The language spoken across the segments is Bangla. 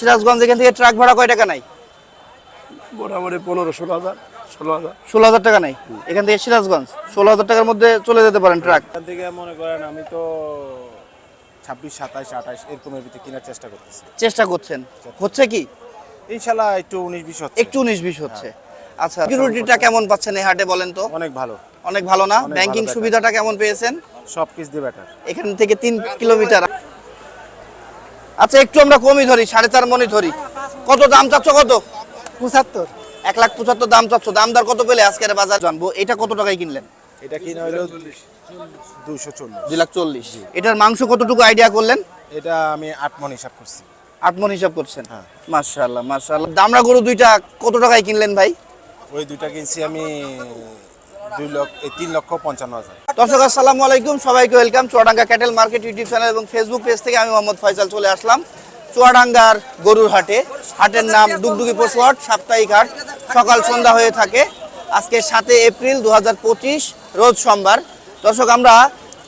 সিরাজগঞ্জ এখান থেকে ট্রাক ভাড়া কয় টাকা নাই মোটামুটি পনেরো ষোলো হাজার ষোলো হাজার। ষোলো হাজার টাকা নাই এখান থেকে সিরাজগঞ্জ। ষোলো হাজার টাকার মধ্যে চলে যেতে পারেন ট্রাক এখান থেকে মনে করেন আমি তো ছাব্বিশ সাতাশ আঠাশ এরকমের ভিতরে কেনার চেষ্টা করতেছি। চেষ্টা করছেন? হচ্ছে কি? ইনশাল্লাহ একটু উনিশ বিশ হচ্ছে। একটু উনিশ বিশ হচ্ছে। আচ্ছা সিকিউরিটিটা কেমন পাচ্ছেন এই হাটে বলেন তো? অনেক ভালো। অনেক ভালো না? ব্যাংকিং সুবিধাটা কেমন পেয়েছেন? সব কিছু দিয়ে বেটার এখান থেকে তিন কিলোমিটার। আচ্ছা একটু আমরা কমই ধরি সাড়ে চার মনে ধরি। কত দাম চাচ্ছ কত? পঁচাত্তর। এক লাখ পঁচাত্তর দাম চাচ্ছ। দামদার কত পেলে আজকের বাজার জানব। এটা কত টাকায় কিনলেন? এটা কিনা হলো দুইশো চল্লিশ। দুই লাখ চল্লিশ। এটার মাংস কতটুকু আইডিয়া করলেন? এটা আমি আট মন হিসাব করছি। আট মন হিসাব করছেন? হ্যাঁ। মার্শাল্লাহ মার্শাল্লাহ দামরা গরু দুইটা কত টাকায় কিনলেন ভাই? ওই দুইটা কিনছি আমি দুই লক্ষ তিন লক্ষ পঞ্চান্ন হাজার। দর্শক, আসসালামু আলাইকুম। সবাইকে welcome Chuadanga cattle market YouTube channel এবং ফেসবুক পেজ থেকে আমি মোহাম্মদ ফয়সাল চলে আসলাম। চুয়াডাঙ্গার গরুর হাটে। হাটের নাম ডুগডুগি পশুহাট সাপ্তাহিক হাট। সকাল সন্ধ্যা হয়ে থাকে। আজকে সাতে এপ্রিল দু হাজার পঁচিশ, রোজ সোমবার। দর্শক, আমরা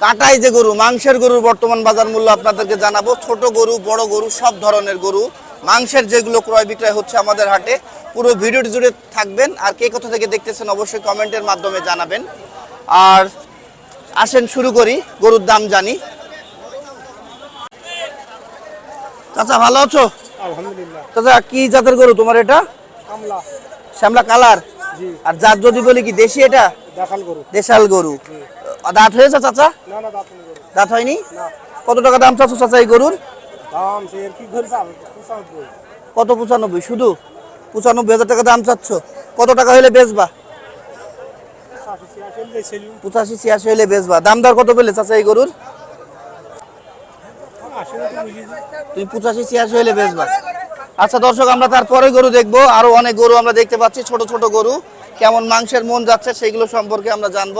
কাটাই যে গরু, মাংসের গরুর বর্তমান বাজার মূল্য আপনাদেরকে জানাব। ছোট গরু, বড় গরু, সব ধরনের গরু। মাংসের যেগুলো ক্রয় বিক্রয় হচ্ছে আমাদের হাটে পুরো ভিডিওটি জুড়ে থাকবেন। আর কে কোথা থেকে দেখতেছেন অবশ্যই কমেন্টের মাধ্যমে জানাবেন। আর আসেন শুরু করি গরুর দাম জানি। চাচা ভালো আছো? চাচা কি জাতের গরু তোমার এটা? শ্যামলা কালার? আর জাত যদি বলি কি দেশি এটা? দেশাল গরু। দাঁত হয়েছে চাচা? দাঁত হয়নি কত টাকা দাম চাচ্ছ চাচা এই গরুর? দাম কি কত পঁচানব্বই? শুধু? পঁচানব্বই হাজার টাকা দাম চাচ্ছ। কত টাকা হলে বেচবা? পঁচাশি ছিয়াশি হলে বেচবা। দাম দর কত পেলে চাচা এই গরুর? আসলে তো বুঝি তুমি পঁচাশি ছিয়াশি হলে বেচবা। আচ্ছা দর্শক, আমরা তারপরে গরু দেখব। আরও অনেক গরু আমরা দেখতে পাচ্ছি, ছোট ছোট গরু। কেমন মাংসের মন যাচ্ছে সেইগুলো সম্পর্কে আমরা জানব।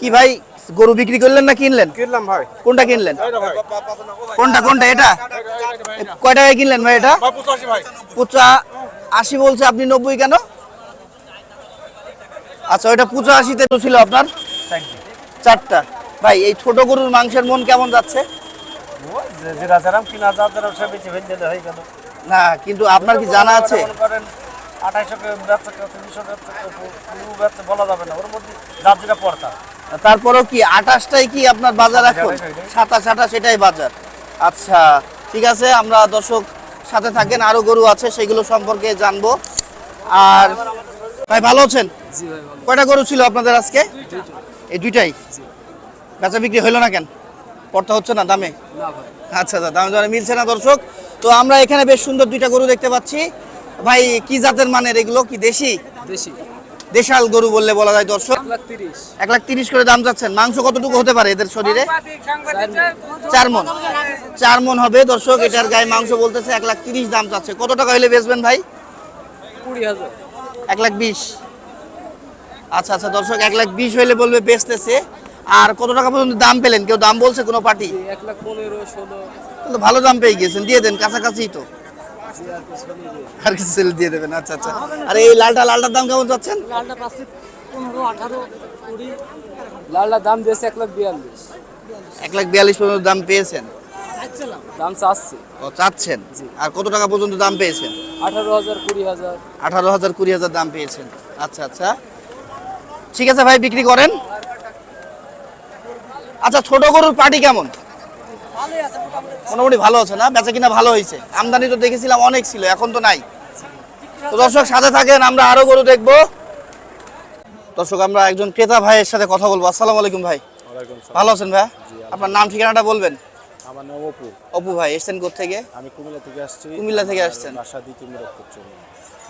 কি ভাই? গরু বিক্রি করলেন না কিনলেন? কিনলাম ভাই। কোনটা কিনলেন? কোনটা কোনটা এটা? কয় টাকায় কিনলেন ভাই এটা? পুচা আশি বলছে আপনি নব্বই কেন? আচ্ছা ওইটা পুচা আশিতে তো ছিল আপনার? চারটা। ভাই এই ছোট গরুর মাংসের মন কেমন যাচ্ছে? না কিন্তু আপনার কি জানা আছে? আঠাইশো ব্যবসা তিনশো ব্যবসা বলা যাবে না। ওর মধ্যে যার যেটা পড়তা তারপরেও কি আঠাশটাই কি আপনার বাজার এখন? সাতাশ আঠাশ এটাই বাজার। আচ্ছা ঠিক আছে আমরা দর্শক সাথে থাকেন আরও গরু আছে সেগুলো সম্পর্কে জানব। আর ভাই ভালো আছেন? কয়টা গরু ছিল আপনাদের আজকে? এই দুইটাই? বেচা বিক্রি হইল না কেন? পড়তে হচ্ছে না দামে? আচ্ছা আচ্ছা দামে দামে মিলছে না দর্শক। তো আমরা এখানে বেশ সুন্দর দুইটা গরু দেখতে পাচ্ছি। ভাই কি জাতের মানের? এগুলো কি দেশি? দেশি। দেশাল গরু বললে বলা যায় দর্শক। এক লাখ তিরিশ। করে দাম চাচ্ছেন মাংস কতটুকু হতে পারে এদের শরীরে? চার মন। চার মন হবে দর্শক। এটার গায়ে মাংস বলতেছে এক লাখ তিরিশ দাম চাচ্ছে কত টাকা হলে বেচবেন ভাই? কুড়ি হাজার। এক লাখ বিশ। আচ্ছা আচ্ছা দর্শক এক লাখ বিশ হইলে বলবে বেচতেছে। আর কত টাকা পর্যন্ত দাম পেলেন? কেউ দাম বলছে কোনো পার্টি? এক লাখ পনেরো ষোলো। ভালো দাম পেয়ে গেছেন দিয়ে দেন কাছাকাছি তো। আর কিছু ছেলে দিয়ে দেবেন? আচ্ছা আচ্ছা। আর এই লালটা লালটার দাম কেমন চাচ্ছেন? লালটা পাঁচশো পনেরো আঠারো কুড়ি। লালটার দাম দিয়েছে এক লাখ বিয়াল্লিশ। এক লাখ বিয়াল্লিশ পর্যন্ত দাম পেয়েছেন? দাম চাচ্ছে। ও চাচ্ছেন? আর কত টাকা পর্যন্ত দাম পেয়েছেন? আঠারো হাজার কুড়ি হাজার। আঠারো হাজার কুড়ি হাজার দাম পেয়েছেন। আচ্ছা আচ্ছা। ঠিক আছে ভাই বিক্রি করেন। আচ্ছা ছোট গরুর পার্টি কেমন? মোটামুটি ভালো আছে না? বেচা কিনা ভালো হয়েছে। আমদানি তো দেখেছিলাম অনেক ছিল এখন তো নাই। তো দর্শক সাথে থাকেন আমরা আরও গরু দেখব। দর্শক আমরা একজন ক্রেতা ভাইয়ের সাথে কথা বলব। আসসালামু আলাইকুম ভাই। ভালো আছেন ভাই? আপনার নাম ঠিকানাটা বলবেন? আমার নাম অপু। অপু ভাই এসছেন থেকে? আমি কুমিল্লা থেকে আসছি। কুমিল্লা থেকে আসছেন।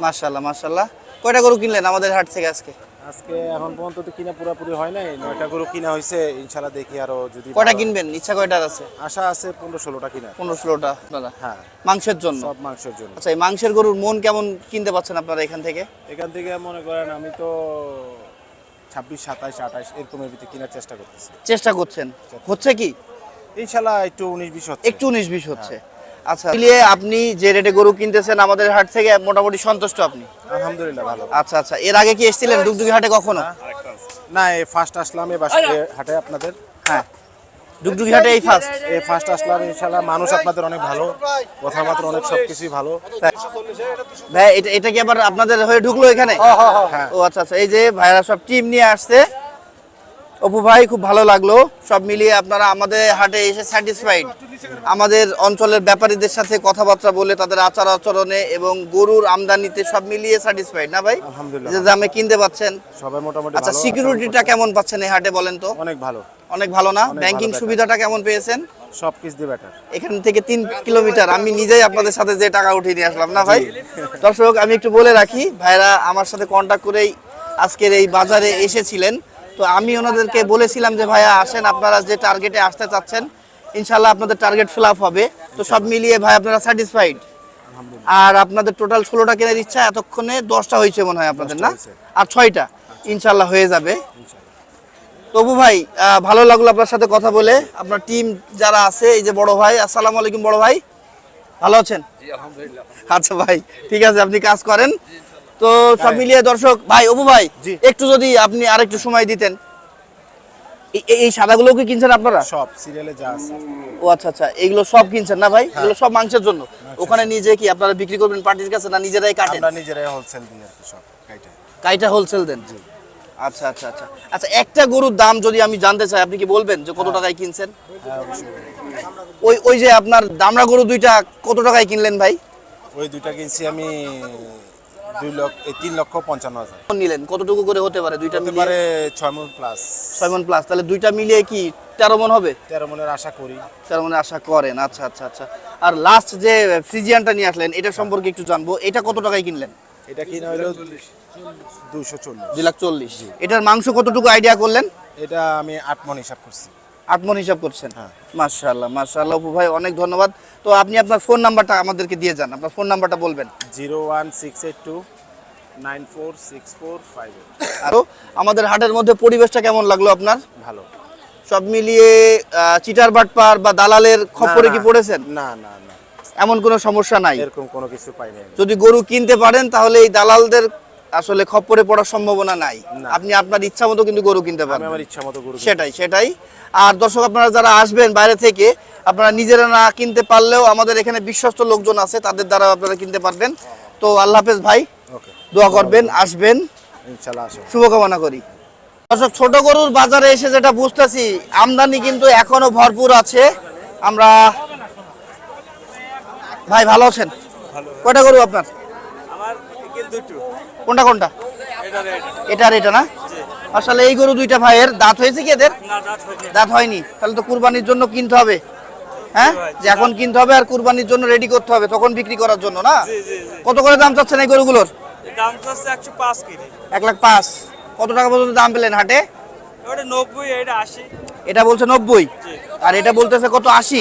বাসা মার্শাল্লাহ কয়টা গরু কিনলেন আমাদের হাট থেকে আজকে? আজকে এখন পর্যন্ত তো কিনা পুরোপুরি হয় নাই। নয়টা গরু কিনা হয়েছে ইনশাল্লাহ দেখি আরও যদি কয়টা কিনবেন? ইচ্ছা কয়টার আছে? আশা আছে পনেরো ষোলোটা কিনা পনেরো ষোলোটা দাদা। হ্যাঁ। মাংসের জন্য? সব মাংসের জন্য। আচ্ছা এই মাংসের গরুর মন কেমন কিনতে পাচ্ছেন আপনারা এখান থেকে? এখান থেকে মনে করেন আমি তো ছাব্বিশ সাতাশ আঠাশ এরকমের ভিতরে কেনার চেষ্টা করতেছি। চেষ্টা করছেন। হচ্ছে কি? ইনশাল্লাহ একটু উনিশ বিশ হচ্ছে। একটু উনিশ বিশ হচ্ছে। আচ্ছা মিলিয়ে আপনি যে রেটে গরু কিনতেছেন আমাদের হাট থেকে মোটামুটি সন্তুষ্ট আপনি? আলহামদুলিল্লাহ ভালো। আচ্ছা আচ্ছা। এর আগে কি এসেছিলেন ডুগডুগি হাটে কখনো? না এই ফার্স্ট আসলাম এ বাস এ হাটে আপনাদের। হ্যাঁ। ডুগডুগি হাটে এই ফার্স্ট এই ফার্স্ট আসলাম ইনশাল্লাহ মানুষ আপনাদের অনেক ভালো কথাবার্তা অনেক সব কিছুই ভালো ভাই এটা এটা কি আবার আপনাদের হয়ে ঢুকলো এখানে? হ্যাঁ। ও আচ্ছা আচ্ছা। এই যে ভাইরা সব টিম নিয়ে আসছে। অপু ভাই খুব ভালো লাগল। সব মিলিয়ে আপনারা আমাদের হাটে এসে স্যাটিসফাইড আমাদের অঞ্চলের ব্যাপারীদের সাথে কথাবার্তা বলে তাদের আচার আচরণে এবং গরুর আমদানিতে সব মিলিয়ে স্যাটিসফাইড না ভাই? আলহামদুলিল্লাহ। যে দামে কিনতে পাচ্ছেন। সবাই মোটামুটি আচ্ছা সিকিউরিটিটা কেমন পাচ্ছেন এই হাটে বলেন তো? অনেক ভালো। অনেক ভালো না? ব্যাংকিং সুবিধাটা কেমন পেয়েছেন? সব কিছু দিয়ে বেটার এখান থেকে তিন কিলোমিটার। আমি নিজেই আপনাদের সাথে যে টাকা উঠিয়ে নিয়ে আসলাম না ভাই? দর্শক আমি একটু বলে রাখি ভাইরা আমার সাথে কন্ট্যাক্ট করেই আজকের এই বাজারে এসেছিলেন। তো আমি ওনাদেরকে বলেছিলাম যে ভাইয়া আসেন আপনারা যে টার্গেটে আসতে চাচ্ছেন ইনশাল্লাহ আপনাদের টার্গেট ফিল আপ হবে। তো সব মিলিয়ে ভাই আপনারা স্যাটিসফাইড আর আপনাদের টোটাল ষোলোটা কেনার ইচ্ছা এতক্ষণে দশটা হয়েছে মনে হয় আপনাদের না? আর ছয়টা ইনশাল্লাহ হয়ে যাবে। তবু ভাই ভালো লাগল আপনার সাথে কথা বলে। আপনার টিম যারা আছে এই যে বড় ভাই আসসালামু আলাইকুম বড় ভাই। ভালো আছেন? আচ্ছা ভাই ঠিক আছে আপনি কাজ করেন। তো সব মিলিয়ে দর্শক ভাই অবু ভাই একটু যদি আপনি আরেকটু সময় দিতেন। এই- সাদাগুলো কি কিনছেন আপনারা? সব সিরিয়ালে যা আছে। ও আচ্ছা আচ্ছা এগুলো সব কিনছেন না ভাই? এগুলো সব মাংসের জন্য। ওখানে নিজে কি আপনারা বিক্রি করবেন পার্টির কাছে না নিজেরাই কাটেন? আমরা নিজেরাই হোলসেল দিই আর সব কাইটে। কাইটা হোলসেল দেন? জি। আচ্ছা আচ্ছা আচ্ছা। আচ্ছা একটা গরুর দাম যদি আমি জানতে চাই আপনি কি বলবেন যে কত টাকায় কিনছেন? হ্যাঁ ওই ওই যে আপনার দামড়া গরু দুইটা কত টাকায় কিনলেন ভাই? ওই দুইটা কিনছি আমি দুই লক্ষ তিন লক্ষ পঞ্চান্ন হাজার। নিলেন কতটুকু করে হতে পারে? দুইটা মিলিয়ে? পারে ছয় মন প্লাস ছয় মন প্লাস তাহলে দুইটা মিলিয়ে কি তেরো মন হবে? তেরো মনের আশা করি। তেরো মনে আশা করেন আচ্ছা আচ্ছা আচ্ছা। আর লাস্ট যে ফ্রিজিয়ানটা নিয়ে আসলেন এটা সম্পর্কে একটু জানব। এটা কত টাকায় কিনলেন? এটা কিনা হলো দুশো চল্লিশ। দুই লাখ চল্লিশ। এটার মাংস কতটুকু আইডিয়া করলেন? এটা আমি আট মন হিসাব করছি। আট মন হিসাব করছেন। হ্যাঁ। মার্শাল্লাহ মার্শাল্লাহ অপু ভাই অনেক ধন্যবাদ। তো আপনি আপনার ফোন নাম্বারটা আমাদেরকে দিয়ে যান। আপনার ফোন নাম্বারটা বলবেন। Zero one six eight two nine four six four five eight. আরও আমাদের হাটের মধ্যে পরিবেশটা কেমন লাগল আপনার? ভালো। সব মিলিয়ে চিটার বাটপার বা দালালের খপ্পরে কি পড়েছেন? না না না। এমন কোনো সমস্যা নাই? এরকম কোনো কিছু পাইনি আমি। যদি গরু কিনতে পারেন তাহলে এই দালালদের আসলে খপ্পরে পড়ার সম্ভাবনা নাই। আপনি আপনার ইচ্ছা মতো কিন্তু গরু কিনতে আমি পারবেন। আমার ইচ্ছা মতো গরু সেটাই সেটাই। আর দর্শক আপনারা যারা আসবেন বাইরে থেকে আপনারা নিজেরা না কিনতে পারলেও আমাদের এখানে বিশ্বস্ত লোকজন আছে তাদের দ্বারা আপনারা কিনতে পারবেন। তো আল্লাহ হাফেজ ভাই দোয়া করবেন আসবেন। শুভকামনা করি। দর্শক ছোট গরুর বাজারে এসে যেটা বুঝতেছি আমদানি কিন্তু এখনও ভরপুর আছে। আমরা ভাই ভালো আছেন? কটা গরু আপনার? কোনটা কোনটা? এটা আর এটা না? আসলে এই গরু দুইটা ভাইয়ের দাঁত হয়েছে কি এদের? দাঁত হয়নি। তাহলে তো কুরবানির জন্য কিনতে হবে। হ্যাঁ? যে এখন কিনতে হবে আর কুরবানির জন্য রেডি করতে হবে তখন বিক্রি করার জন্য না? কত করে দাম চাচ্ছেন এই গরুগুলোর? এক লাখ পাঁচ। কত টাকা পর্যন্ত দাম পেলেন হাটে? এটা বলছে নব্বই? আর এটা বলতেছে কত আশি?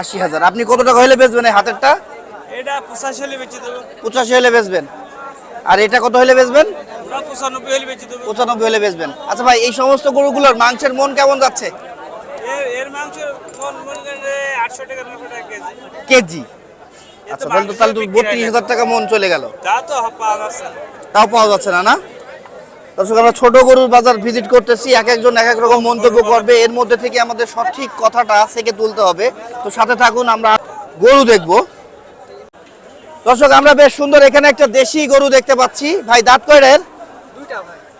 আশি হাজার। আপনি কত টাকা হলে বেচবেন এই হাতেরটা? এটা পঁচাশি হলে বেচে পঁচাশি হলে বেচবেন। আর এটা কত হলে বেচবেন? পঁচানব্বই হলে বেচবেন। আচ্ছা ভাই এই সমস্ত গরুগুলোর মাংসের মন কেমন যাচ্ছে? কেজি। আচ্ছা তাহলে তো তাহলে বত্রিশ হাজার টাকা মন চলে গেল। তাও পাওয়া যাচ্ছে না না? দর্শক আমরা ছোট গরুর বাজার ভিজিট করতেছি। এক একজন এক এক রকম মন্তব্য করবে। এর মধ্যে থেকে আমাদের সঠিক কথাটা থেকে তুলতে হবে। তো সাথে থাকুন আমরা গরু দেখব। দর্শক আমরা বেশ সুন্দর এখানে একটা দেশি গরু দেখতে পাচ্ছি। ভাই দাঁত কয়টার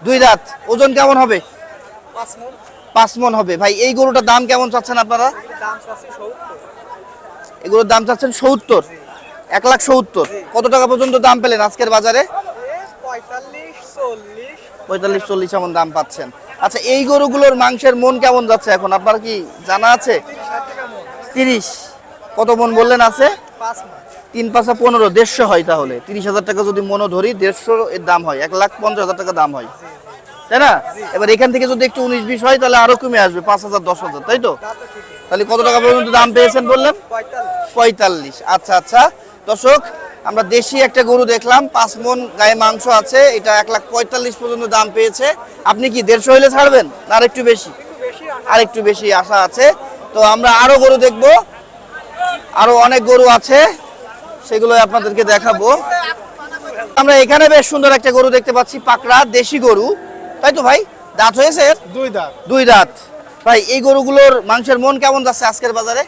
দুই দাঁত। ওজন কেমন হবে? পাঁচ মন। হবে। ভাই এই গরুটার দাম কেমন চাচ্ছেন আপনারা? এগুলোর দাম চাচ্ছেন সত্তর। এক লাখ সত্তর। কত টাকা পর্যন্ত দাম পেলেন আজকের বাজারে? পঁয়তাল্লিশ চল্লিশ। এমন দাম পাচ্ছেন। আচ্ছা এই গরুগুলোর মাংসের মন কেমন যাচ্ছে এখন? আপনার কি জানা আছে? তিরিশ কত মন বললেন আছে? তিন পাঁচা পনেরো, দেড়শো হয় তাহলে। তিরিশ হাজার টাকা যদি মনো ধরি দেড়শো এর দাম হয়, এক লাখ পঞ্চাশ হাজার টাকা দাম হয়। তাই না? এবার এখান থেকে যদি একটু উনিশ, বিশ হয়, তাহলে আরও কমে আসবে, পাঁচ হাজার, দশ হাজার, তাই তো? তাহলে কত টাকা পর্যন্ত দাম পেয়েছেন বললেন? পঁয়তাল্লিশ। আচ্ছা আচ্ছা। দর্শক, আমরা দেশি একটা গরু দেখলাম, পাঁচ মন গায়ে মাংস আছে, এটা এক লাখ পঁয়তাল্লিশ পর্যন্ত দাম পেয়েছে। আপনি কি দেড়শো হইলে ছাড়বেন, না আর একটু বেশি? আর একটু বেশি আশা আছে। তো আমরা আরও গরু দেখব। আরও অনেক গরু আছে। সেগুলো আপনাদেরকে দেখাবো। আমরা এখানে বেশ সুন্দর একটা গরু দেখতে পাচ্ছি পাকড়া দেশি গরু। তাই তো ভাই? দাঁত হয়েছে দুই দাঁত। দুই দাঁত। ভাই এই গরুগুলোর মাংসের মন কেমন যাচ্ছে আজকের বাজারে?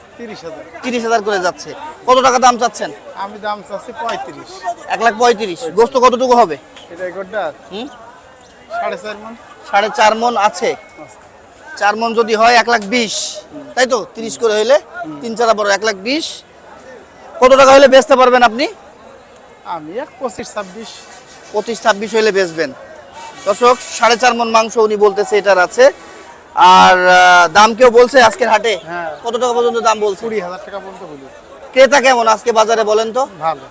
তিরিশ হাজার। করে যাচ্ছে। কত টাকা দাম চাচ্ছেন? আমি দাম চাচ্ছি পঁয়ত্রিশ। এক লাখ পঁয়ত্রিশ। গোস্ত কতটুকু হবে? সাড়ে চার মন আছে। চার মন যদি হয় এক লাখ বিশ। তাই তো? তিরিশ করে হইলে তিন চারা বড় এক লাখ বিশ। কত টাকা হলে বেচতে পারবেন আপনি? আমি এক পঁচিশ ছাব্বিশ। পঁচিশ ছাব্বিশ হইলে বেচবেন। দর্শক সাড়ে চার মন মাংস উনি বলতেছে এটার আছে। আর দাম কেউ বলছে আজকের হাটে? হ্যাঁ। কত টাকা পর্যন্ত দাম বলছে? কুড়ি হাজার টাকা পর্যন্ত বলি। ক্রেতা কেমন আজকে বাজারে বলেন তো? ভালো।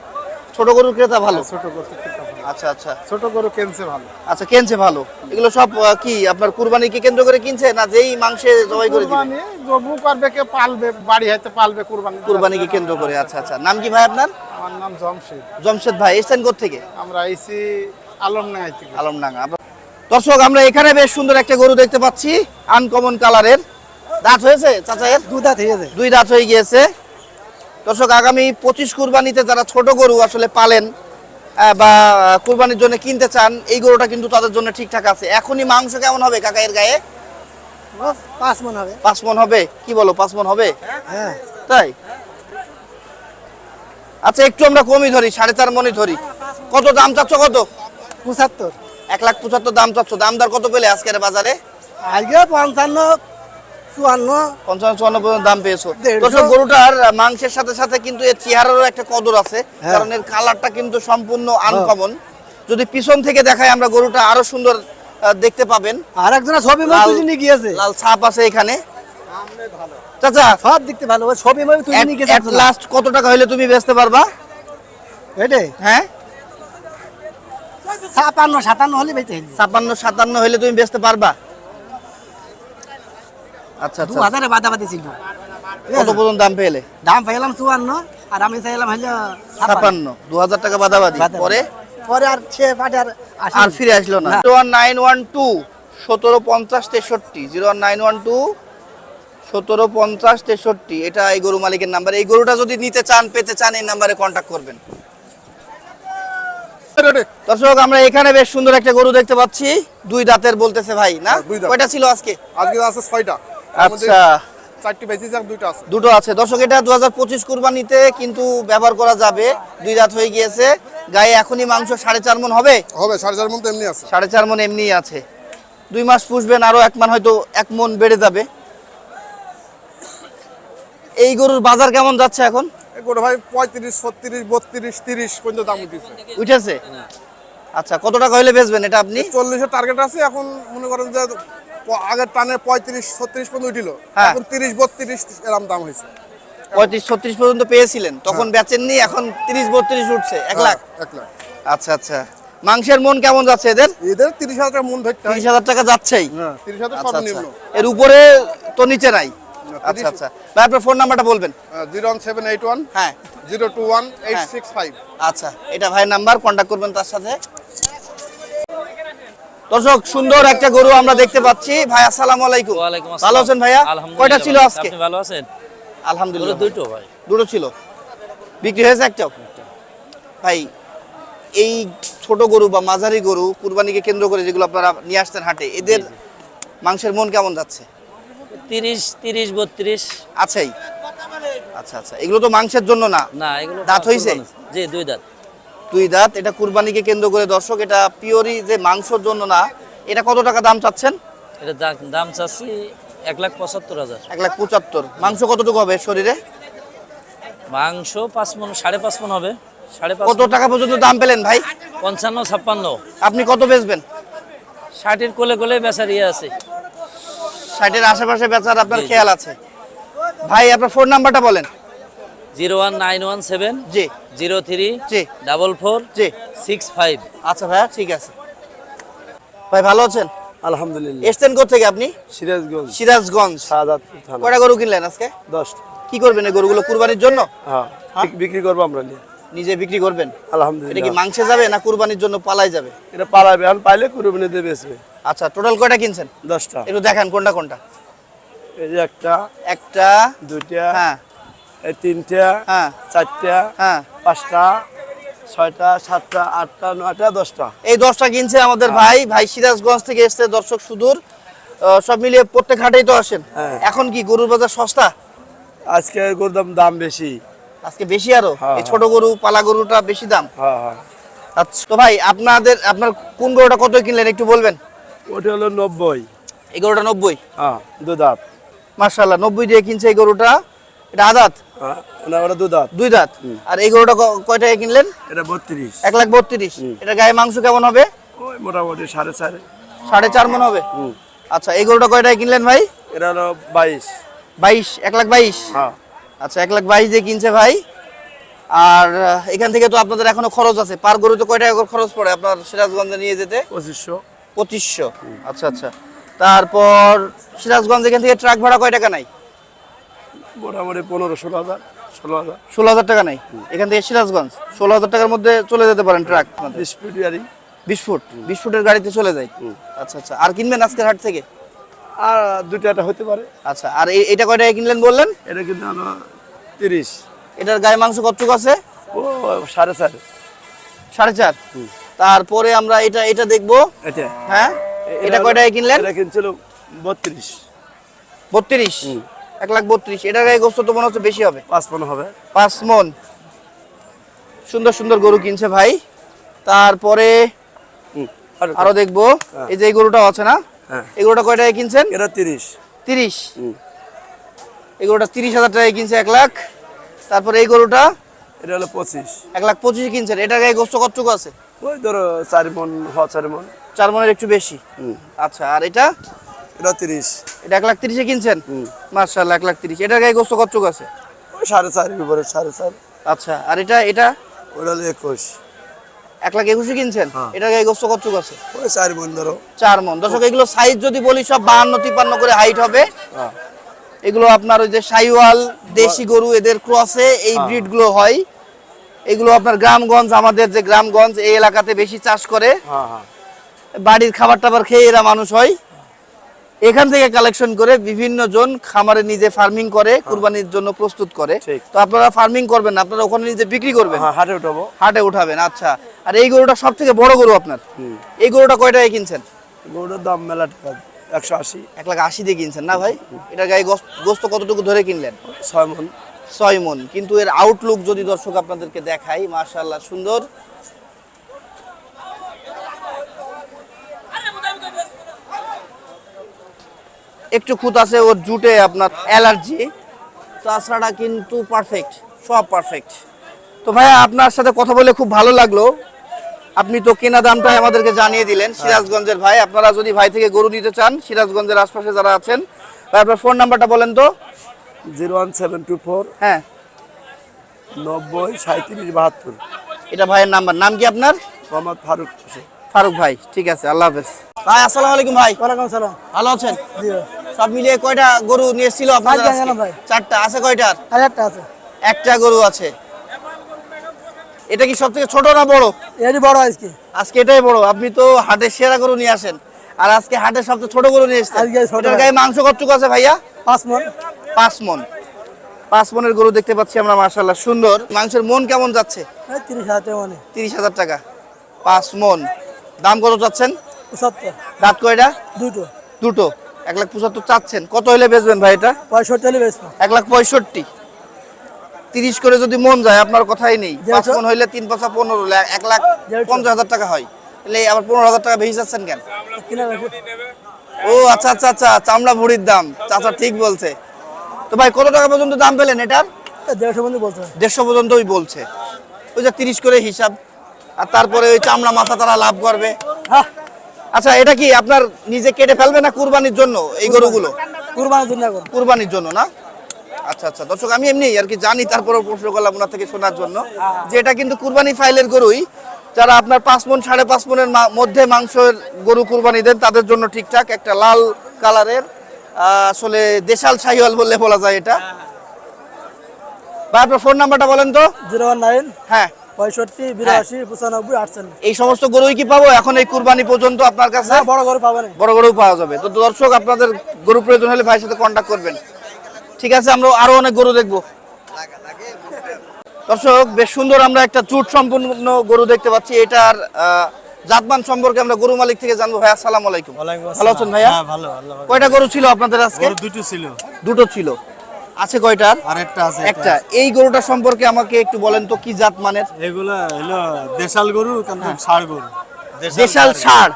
ছোট গরুর ক্রেতা ভালো? ছোট গরু ভালো আচ্ছা আচ্ছা। ছোট গরু কেনছে ভালো। আচ্ছা কিনছে ভালো? এগুলো সব কি আপনার কুরবানিকে কেন্দ্র করে কিনছে না যেই মাংসে জবাই করে দিবে? কুরবানি জবু করবে কে পালবে বাড়ি হয়তো পালবে কুরবানি। কুরবানিকে কেন্দ্র করে? আচ্ছা আচ্ছা। নাম কি ভাই আপনার? আমার নাম জমশেদ। জমশেদ ভাই এসছেন থেকে আমরা আইসি আলম নাই থেকে। আলমডাঙ্গা। দর্শক আমরা এখানে বেশ সুন্দর একটা গরু দেখতে পাচ্ছি আনকমন কালারের দাঁত হয়েছে চাচা এর? দু দাঁত হয়ে যায় দুই দাঁত হয়ে গিয়েছে। দর্শক আগামী পঁচিশ কুরবানিতে যারা ছোট গরু আসলে পালেন বা কুরবানির জন্য কিনতে চান এই গরুটা কিন্তু তাদের জন্য ঠিকঠাক আছে। এখনই মাংস কেমন হবে কাকা এর গায়ে পাঁচ মন হবে। পাঁচ মন হবে? কি বলো পাঁচ মন হবে? হ্যাঁ। তাই? আচ্ছা একটু আমরা কমই ধরি সাড়ে চার মনই ধরি। কত দাম চাচ্ছ কত? পঁচাত্তর। এক লাখ পঁচাত্তর দাম চাচ্ছ। দাম দর কত পেলে আজকের বাজারে? আজকে পঞ্চান্ন চুয়ান্ন। পঞ্চান্ন চুয়ান্ন পর্যন্ত দাম পেয়েছ। দর্শক গরুটার মাংসের সাথে সাথে কিন্তু এর চেহারারও একটা কদর আছে হ্যাঁ। কারণ এর কালারটা কিন্তু সম্পূর্ণ আনকমন যদি পিছন থেকে দেখায় আমরা গরুটা আরও সুন্দর দেখতে পাবেন। আর একজনের ছবি তুলে গিয়েছে। লাল ছাপ আছে এখানে। চাচা সব দেখতে ভালো। ছবি তুলে নিয়ে গেছে লাস্ট কত টাকা হলে তুমি বেচতে পারবা? হ্যাঁ? ছাপান্ন সাতান্ন হলে বেঁচে ছাপ্পান্ন সাতান্ন হলে তুমি বেচতে পারবা? আচ্ছা দু হাজারে বাদাবাদি ছিল। কত পর্যন্ত দাম পেলে দাম পাইলাম চুয়ান্ন আর আমি চাইলাম হইল ছাপান্ন। ছাপান্ন। দু হাজার টাকা বাদাবাদি। বাদাবাদি। পরে? পরে আর সে পাটে আর আর ফিরে আসলো না। Zero one nine one two সতেরো পঞ্চাশ তেষট্টি। Zero one nine one two সতেরো পঞ্চাশ তেষট্টি। এটা এই গরু মালিকের নাম্বার। এই গরুটা যদি নিতে চান পেতে চান এই নাম্বারে কন্ট্যাক্ট করবেন। দর্শক আমরা এখানে বেশ সুন্দর একটা গরু দেখতে পাচ্ছি। দুই দাঁতের বলতেছে ভাই না? হ্যাঁ। কয়টা ছিল আজকে? আজকে আছে ছয়টা। আচ্ছা। চারটি বেশি যাক দুইটা আছে। দুটো আছে। দর্শক এটা দু হাজার পঁচিশ কুরবানিতে কিন্তু ব্যবহার করা যাবে। দুই রাত হয়ে গিয়েছে। গায়ে এখনই মাংস সাড়ে চার মন হবে? হবে সাড়ে চার মন তো এমনি আছে। সাড়ে চার মন এমনিই আছে। দুই মাস পুষবেন আরও এক মান হয়তো এক মন বেড়ে যাবে। এই গরুর বাজার কেমন যাচ্ছে এখন? গোটা ভাই পঁয়ত্রিশ ছত্রিশ বত্রিশ তিরিশ পর্যন্ত দাম উঠেছে। উঠেছে? আচ্ছা কত টাকা হইলে বেচবেন এটা আপনি? চল্লিশের টার্গেট আছে এখন মনে করেন যে আগের টানে পঁয়ত্রিশ ছত্রিশ পর্যন্ত উঠিল। হ্যাঁ। এখন তিরিশ বত্রিশ এরকম দাম হয়েছে। পঁয়ত্রিশ ছত্রিশ পর্যন্ত পেয়েছিলেন। তখন বেচেননি এখন তিরিশ বত্রিশ উঠছে। এক লাখ? হ্যাঁ, এক লাখ। আচ্ছা আচ্ছা। মাংসের মন কেমন যাচ্ছে এদের? এদের তিরিশ হাজার টাকা মন ধরতে হয়। তিরিশ হাজার টাকা যাচ্ছেই। হ্যাঁ তিরিশ হাজার আচ্ছা আচ্ছা। সর্বনিম্ন এর উপরে তো নিচে নাই। আচ্ছা আচ্ছা। ভাই আপনার ফোন নাম্বারটা বলবেন। Zero one seven eight one হ্যাঁ। জিরো টু ওয়ান এইট হ্যাঁ। Six five. আচ্ছা এটা ভাইয়ের নাম্বার কন্ট্যাক্ট করবেন তার সাথে। দর্শক সুন্দর একটা গরু আমরা দেখতে পাচ্ছি। ভাই আসসালামু আলাইকুম। ভালো আছেন ভাইয়া? কয়টা ছিল আজকে? ভালো আছেন? আলহামদুলিল্লাহ। দুটো ভাই। দুটো ছিল। বিক্রি হয়েছে একটাও ভাই এই ছোট গরু বা মাঝারি গরু কুরবানিকে কেন্দ্র করে যেগুলো আপনারা নিয়ে আসতেন হাটে এদের মাংসের মন কেমন যাচ্ছে? তিরিশ তিরিশ বত্রিশ। আছেই? আচ্ছা আচ্ছা। এগুলো তো মাংসের জন্য না? না এগুলো দাঁত হয়েছে জি দুই দাঁত। দুই দাঁত এটা কুরবানিকে কেন্দ্র করে দর্শক এটা পিওরি যে মাংসর জন্য না এটা কত টাকা দাম চাচ্ছেন? এটা দাম চাচ্ছি এক লাখ পঁচাত্তর হাজার। এক লাখ পঁচাত্তর। মাংস কতটুকু হবে শরীরে? মাংস পাঁচ মন সাড়ে পাঁচ মন হবে। সাড়ে কত টাকা পর্যন্ত দাম পেলেন ভাই? পঞ্চান্ন ছাপ্পান্ন। আপনি কত বেচবেন? ষাটের কোলে কোলে বেচার ইয়ে আছে। ষাটের আশেপাশে বেচার আপনার। খেয়াল আছে। ভাই আপনার ফোন নাম্বারটা বলেন। Zero one nine one seven জি। জিরো থ্রি জি। ডাবল ফোর জি। Six five. আচ্ছা ভাইয়া ঠিক আছে। ভাই ভালো আছেন? আলহামদুলিল্লাহ। এসছেন থেকে আপনি? সিরাজগঞ্জ। সিরাজগঞ্জ। শাহাদাতপুর থানা। কয়টা গরু কিনলেন আজকে? দশটা। কি করবেন এই গরুগুলো কুরবানির জন্য? হ্যাঁ বিক্রি করব আমরা নিয়ে। নিজে বিক্রি করবেন? এটা কি মাংসে যাবে না কুরবানির জন্য পালাই যাবে? এটা পালাবে এখন পাইলে কুরবানি দিয়ে বেচবে। আচ্ছা টোটাল কয়টা কিনছেন? দশটা। একটু দেখান কোনটা কোনটা। এই যে একটা একটা দুইটা হ্যাঁ। এই তিনটা হ্যাঁ। চারটা হ্যাঁ। পাঁচটা ছয়টা সাতটা আটটা নয়টা দশটা। এই দশটা কিনছে আমাদের ভাই ভাই সিরাজগঞ্জ থেকে এসছে দর্শক সুদূর। সব মিলিয়ে প্রত্যেক হাটেই তো আসেন। হ্যাঁ। এখন কি গরুর বাজার সস্তা? আজকে গরুর দাম দাম বেশি। আজকে বেশি আরও? হ্যাঁ, এই ছোট গরু পালা গরুটা বেশি দাম? হ্যাঁ হ্যাঁ। আচ্ছা তো ভাই আপনাদের আপনার কোন গরুটা কত কিনলেন একটু বলবেন? ওটা হলো নব্বই। এই গরুটা নব্বই? হ্যাঁ দুধাত মার্শাল্লাহ নব্বই দিয়ে কিনছে এই গরুটা। এটা আদাত হ্যাঁ না ওটা দুই দাঁত। আর এই গরুটা ক- কয় টাকায় কিনলেন? এটা বত্রিশ। এক লাখ বত্রিশ। এটা গায়ে মাংস কেমন হবে? ওই মোটামুটি সাড়ে চারে। সাড়ে চার মন হবে? আচ্ছা এই গরুটা কয় টাকায় কিনলেন ভাই? এটা হলো বাইশ। বাইশ এক লাখ বাইশ? হ্যাঁ। আচ্ছা এক লাখ বাইশ দিয়ে কিনছে ভাই। আর এখান থেকে তো আপনাদের এখনও খরচ আছে। পার গরু তো কয় টাকা করে খরচ পড়ে? আপনার সিরাজগঞ্জে নিয়ে যেতে? পঁচিশশো। পঁচিশশো। আচ্ছা আচ্ছা। তারপর সিরাজগঞ্জ এখান থেকে ট্রাক ভাড়া কয় টাকা নাই? মোটামুটি পনেরো ষোলো হাজার ষোলো হাজার। ষোলো হাজার টাকা নাই? এখান থেকে সিরাজগঞ্জ। ষোলো হাজার টাকার মধ্যে চলে যেতে পারেন ট্রাক বিশ ফিট গাড়ি। বিশ ফুট বিশ ফুটের গাড়িতে চলে যায়? আচ্ছা আচ্ছা। আর কিনবেন আজকের হাট থেকে? আর দুটো একটা হতে পারে। আচ্ছা আর এটা কয় টাকা কিনলেন বললেন? এটা কিন্তু তিরিশ। এটার গায়ে মাংস কতটুকু আছে? ও সাড়ে চারে। সাড়ে চার? তারপরে আমরা এটা এটা দেখব। এটা। হ্যাঁ? এটা কয় টাকা কিনলেন? এটা কিনছিল বত্রিশ। বত্রিশ? এক লাখ বত্রিশ। এটার গায়ে গোস্ত তো মনে হচ্ছে বেশি হবে। পাঁচ পনেরো হবে। পাঁচ মন। সুন্দর সুন্দর গরু কিনছে ভাই। তারপরে আরও দেখব। এই যে এই গরুটাও আছে না? হ্যাঁ। এই গরুটা কয় টাকায় কিনছেন? এটা তিরিশ। তিরিশ। এই গরুটা তিরিশ হাজার টাকায় কিনছে এক লাখ। তারপরে এই গরুটা এটা হলো পঁচিশ। এক লাখ পঁচিশে কিনছেন। এটার গায়ে গোস্ত কতটুকু আছে? ওই ধরো চারি মন হ চারি মন। চার মনের একটু বেশি। আচ্ছা আর এটা? এটা তিরিশ। এটা এক লাখ তিরিশে কিনছেন? মার্শাল্লাহ এক লাখ তিরিশ। এটার গায়ে গোস্ত আছে? সাড়ে চারের উপরে সাড়ে চার। আচ্ছা আর এটা এটা? ওটা হলো একুশ। এক লাখ একুশে কিনছেন? হ্যাঁ। এটার গায়ে গোস্ত আছে? ওই চারি মন ধরো। চার মন। দর্শক এগুলো সাইজ যদি বলি সব বাহান্ন তিপ্পান্ন করে হাইট হবে। হ্যাঁ। এগুলো আপনার ওই যে সাইওয়াল দেশি গরু এদের ক্রসে এই হ্যাঁ। ব্রিডগুলো হয়। এগুলো আপনার গ্রামগঞ্জ আমাদের যে গ্রামগঞ্জ এই এলাকাতে বেশি চাষ করে। হ্যাঁ হ্যাঁ। বাড়ির খাবার টাবার খেয়ে এরা মানুষ হয়। এখান থেকে কালেকশন করে বিভিন্ন জন খামারে নিজে ফার্মিং করে কুরবানির জন্য প্রস্তুত করে। তো আপনারা ফার্মিং করবেন আপনারা ওখানে নিজে বিক্রি করবেন। হ্যাঁ হাটে উঠাবো। হাটে উঠাবেন আচ্ছা। আর এই গরুটা সব থেকে বড় গরু আপনার? এই গরুটা কয় টাকায় কিনছেন? গরুটার দাম মেলা টাকা একশো আশি। এক লাখ আশি দিয়ে কিনছেন না ভাই? এটার গায়ে গোস- গোস্ত কতটুকু ধরে কিনলেন? ছয় মন। ছয় মন। কিন্তু এর আউটলুক যদি দর্শক আপনাদেরকে দেখাই মাশাআল্লাহ সুন্দর। একটু খুঁত আছে ওর জুটে আপনার অ্যালার্জি। তাছাড়া কিন্তু পারফেক্ট সব পারফেক্ট তো ভাইয়া আপনার সাথে কথা বলে খুব ভালো লাগল। আপনি তো কেনা দামটাই আমাদেরকে জানিয়ে দিলেন সিরাজগঞ্জের ভাই। আপনারা যদি ভাই থেকে গরু নিতে চান সিরাজগঞ্জের আশপাশে যারা আছেন ভাই আপনার ফোন নাম্বারটা বলেন তো। Zero one seven two four হ্যাঁ। নব্বই সাঁত্রিশ বাহাত্তর। এটা ভাইয়ের নাম্বার। নাম কি আপনার? মোহাম্মদ ফারুক ফারুক ভাই ঠিক আছে আল্লাহ হাফেজ। ভাই আসসালামু আলাইকুম ভাই। ওয়ালাইকুম সালাম ভালো আছেন? সব মিলিয়ে কয়টা গরু নিয়ে এসেছিল আপনাদের চারটা আছে কয়টার আছে। একটা গরু আছে। এটা কি সব থেকে ছোট না বড়? এরই বড় আজকে। আজকে এটাই বড়। আপনি তো হাটে সেরা গরু নিয়ে আসেন। আর আজকে হাটের সবচেয়ে ছোট গরু নিয়ে এসেছেন। গায়ে মাংস কতটুকু আছে ভাইয়া? পাঁচ মন। পাঁচ মন। পাঁচ মনের গরু দেখতে পাচ্ছি আমরা মার্শাল্লাহ সুন্দর। মাংসের মন কেমন যাচ্ছে? তিরিশ হাজার টাকা মানে। তিরিশ হাজার টাকা। পাঁচ মন। দাম কত চাচ্ছেন? দাঁত কয়টা? দুটো। দুটো। এক লাখ পঁচাত্তর চাচ্ছেন। কত হলে বেচবেন ভাই এটা? পঁয়ষট্টি হলে বেচবো। এক লাখ পঁয়ষট্টি। তিরিশ করে যদি মন যায় আপনার কথাই নেই। পাঁচ। মন হইলে তিন পাঁচা পনেরো এক লাখ। পঞ্চাশ হাজার টাকা হয়। তাহলে আবার পনেরো হাজার টাকা বেশি যাচ্ছেন কেন? ও আচ্ছা আচ্ছা আচ্ছা চামড়া ভুড়ির দাম। চাচা ঠিক বলছে। তো ভাই কত টাকা পর্যন্ত দাম পেলেন এটার? দেড়শো বলতে হবে দেড়শো পর্যন্তই বলছে। ওই যে তিরিশ করে হিসাব। আর তারপরে ওই চামড়া মাথা তারা লাভ করবে। হ্যাঁ। আচ্ছা এটা কি আপনার নিজে কেটে ফেলবে না কুরবানির জন্য এই গরুগুলো? কুরবানির জন্য কুরবানির জন্য না? আচ্ছা আচ্ছা। দর্শক আমি এমনি আর কি জানি তারপরে প্রশ্ন করলাম ওনার থেকে শোনার জন্য। যে এটা কিন্তু কুরবানি ফাইলের গরুই যারা আপনার পাঁচ মন সাড়ে পাঁচ মনের মধ্যে মাংসের গরু কুরবানি দেন তাদের জন্য ঠিকঠাক একটা লাল কালারের আসলে দেশাল শাহিওয়াল বললে বলা যায় এটা। ভাই আপনার ফোন নাম্বারটা বলেন তো। Zero one nine. হ্যাঁ। পঁয়ষট্টি বিরাশি পঁচানব্বই আটচল্লিশ। এই সমস্ত গরুই কি পাবো? এখন এই কুরবানি পর্যন্ত আপনার কাছে? হ্যাঁ বড় করে পাবেন বড় গরু পাওয়া যাবে। তো দর্শক আপনাদের গরু প্রয়োজন হলে ভাইয়ের সাথে কন্ট্যাক্ট করবেন। ঠিক আছে আমরা আরও অনেক গরু দেখব। দর্শক বেশ সুন্দর আমরা একটা চুট সম্পূর্ণ গরু দেখতে পাচ্ছি। এটার আহ, জাতমান সম্পর্কে আমরা গরু মালিক থেকে জানব। ভাই আসসালামু আলাইকুম। ভালো আছেন ভাইয়া? হ্যাঁ ভালো কয়টা গরু ছিল আপনাদের আজকে? দুটো ছিল। দুটো ছিল। আছে কয়টার আর একটা আছে। একটা এই গরুটা সম্পর্কে আমাকে একটু বলেন তো কি জাত মানের? এগুলা হলো দেশাল গরু কিন্তু ষাড় গরু। দেশাল ষাড়।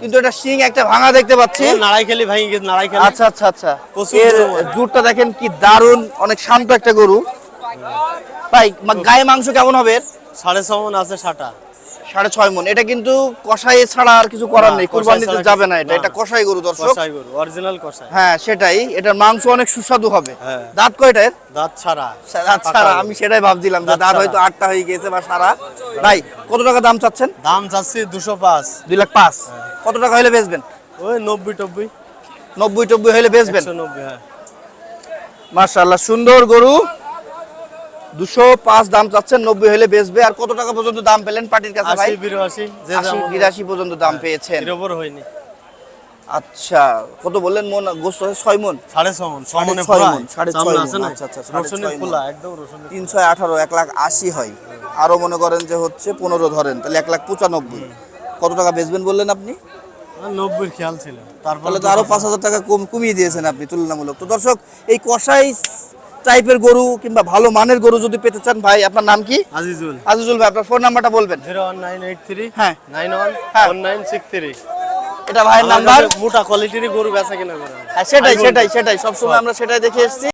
কিন্তু এটা শিং একটা ভাঙা দেখতে পাচ্ছি। নাড়াই খেলি ভাই নাড়াই খেলি আচ্ছা আচ্ছা আচ্ছা। এর জুটটা দেখেন কি দারুণ অনেক শান্ত একটা গরু। ভাই মা- গায়ে মাংস কেমন হবে সাড়ে ছ মন আছে সাটা সাড়ে ছয় মন। এটা কিন্তু কষাই ছাড়া আর কিছু করার নেই কুরবানিতে যাবে না এটা। এটা কষাই গরু দর্শক। কষাই গরু অরিজিনাল কষাই হ্যাঁ সেটাই। এটার মাংস অনেক সুস্বাদু হবে। হ্যাঁ। দাঁত? দাঁত ছাড়া। দাঁত ছাড়া আমি সেটাই ভাবছিলাম যে দাঁত দাঁত হয়তো আটটা হয়ে গেছে বা সারা। ভাই কত টাকা দাম চাচ্ছেন? দাম চাচ্ছি দুশো পাঁচ। দুই লাখ পাঁচ। কত টাকা হলে বেচবেন? ওই নব্বই টব্বই। নব্বই টব্বই হলে বেচবেন? নব্বই হ্যাঁ। মার্শাল্লাহ সুন্দর গরু। দুশো পাঁচ দাম চাচ্ছেন নব্বই হলে বেচবে। আর কত টাকা পর্যন্ত দাম পেলেন পার্টির কাছে ভাই? আশি বিরাশি পর্যন্ত দাম পেয়েছেন। এর হয়নি। আচ্ছা কত বললেন মন গোস্ত হয় ছয় মন? সাড়ে মন মনে ছয় মন, সাড়ে ছয় মন, আচ্ছা, আচ্ছা, রসুনের ছয় একদম রসুনের তিন আঠারো এক লাখ আশি হয়। আরও মনে করেন যে হচ্ছে পনেরো ধরেন তাহলে এক লাখ পঁচানব্বই। কত টাকা বেচবেন বললেন আপনি? আর নব্বইয়ের খেয়াল ছিল। তারপর তো আরও পাঁচ হাজার টাকা কম কমিয়ে দিয়েছেন আপনি তুলনামূলক। তো দর্শক এই কষাই টাইপের গরু কিংবা ভালো মানের গরু যদি পেতে চান ভাই আপনার নাম কি? আজিজুল। আজিজুল ভাই আপনার ফোন নাম্বারটা বলবেন। Zero one nine eight three হ্যাঁ। নাইন ওয়ান হ্যাঁ। Nine six three. এটা ভাইয়ের নাম্বার মোটা কোয়ালিটির গরু বেচা কিনা করে। হ্যাঁ সেটাই সেটাই সেটাই। সবসময় আমরা সেটাই দেখে এসেছি।